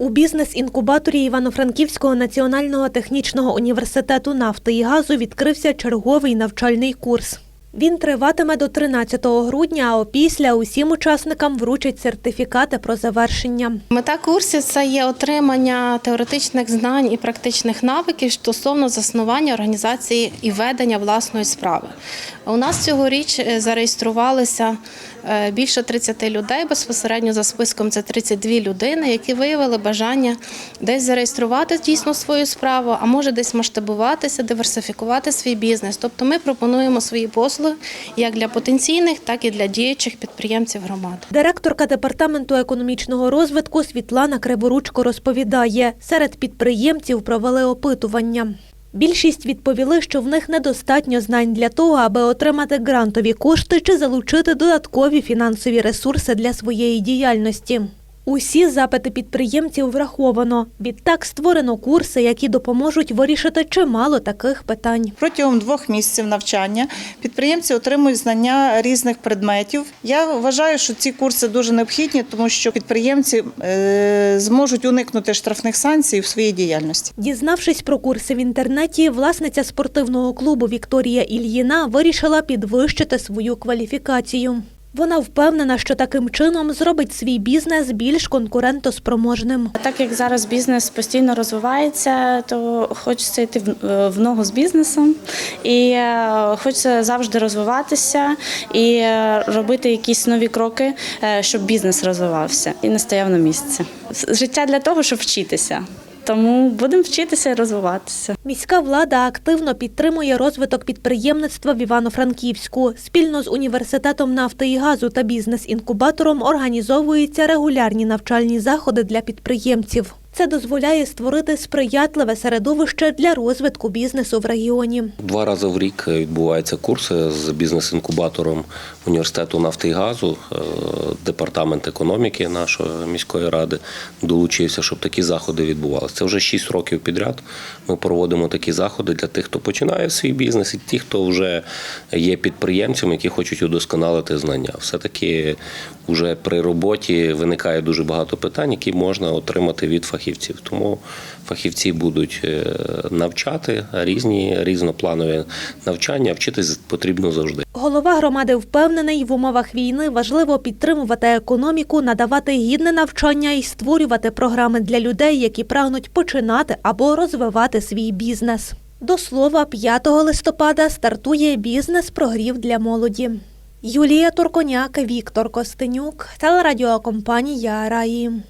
У бізнес-інкубаторі Івано-Франківського національного технічного університету нафти і газу відкрився черговий навчальний курс. Він триватиме до 13 грудня, а опісля усім учасникам вручать сертифікати про завершення. Мета курсів це є отримання теоретичних знань і практичних навиків стосовно заснування організації і ведення власної справи. У нас цьогоріч е, зареєструвалися е, більше 30 людей. Безпосередньо за списком це 32 людини, які виявили бажання десь зареєструвати дійсно свою справу, а може десь масштабуватися, диверсифікувати свій бізнес. Тобто ми пропонуємо свої послуги як для потенційних, так і для діючих підприємців громади. Директорка департаменту економічного розвитку Світлана Криворучко розповідає, серед підприємців провели опитування. Більшість відповіли, що в них недостатньо знань для того, аби отримати грантові кошти чи залучити додаткові фінансові ресурси для своєї діяльності. Усі запити підприємців враховано. Відтак створено курси, які допоможуть вирішити чимало таких питань. Протягом двох місяців навчання підприємці отримують знання різних предметів. Я вважаю, що ці курси дуже необхідні, тому що підприємці е, зможуть уникнути штрафних санкцій в своїй діяльності. Дізнавшись про курси в інтернеті, власниця спортивного клубу Вікторія Ільїна вирішила підвищити свою кваліфікацію. Вона впевнена, що таким чином зробить свій бізнес більш конкурентоспроможним. Так як зараз бізнес постійно розвивається, то хочеться йти в- е, ногу з бізнесом і е, хочеться завжди розвиватися і е, робити якісь нові кроки, щоб бізнес розвивався і не стояв на місці. Життя для того, щоб вчитися. Тому будемо вчитися і розвиватися. Міська влада активно підтримує розвиток підприємництва в Івано-Франківську. Спільно з університетом нафти і газу та бізнес-інкубатором організовуються регулярні навчальні заходи для підприємців. Це дозволяє створити сприятливе середовище для розвитку бізнесу в регіоні. Два рази в рік відбуваються курси з бізнес-інкубатором університету нафти і газу. Е, Департамент економіки нашої міської ради долучився, щоб такі заходи відбувалися. Це вже 6 років підряд. Ми проводимо такі заходи для тих, хто починає свій бізнес, і ті, хто вже є підприємцями, які хочуть удосконалити знання. Все-таки вже при роботі виникає дуже багато питань, які можна отримати від фахівців. Тому фахівці будуть е, навчати різні різнопланові навчання. Вчитись потрібно завжди. Голова громади впевнений, в умовах війни важливо підтримувати економіку, надавати гідне навчання і створювати програми для людей, які прагнуть починати або розвивати свій бізнес. До слова, 5 листопада стартує бізнес-прогрів для молоді. Юлія Турконяк, Віктор Костенюк, телерадіокомпанія Раї.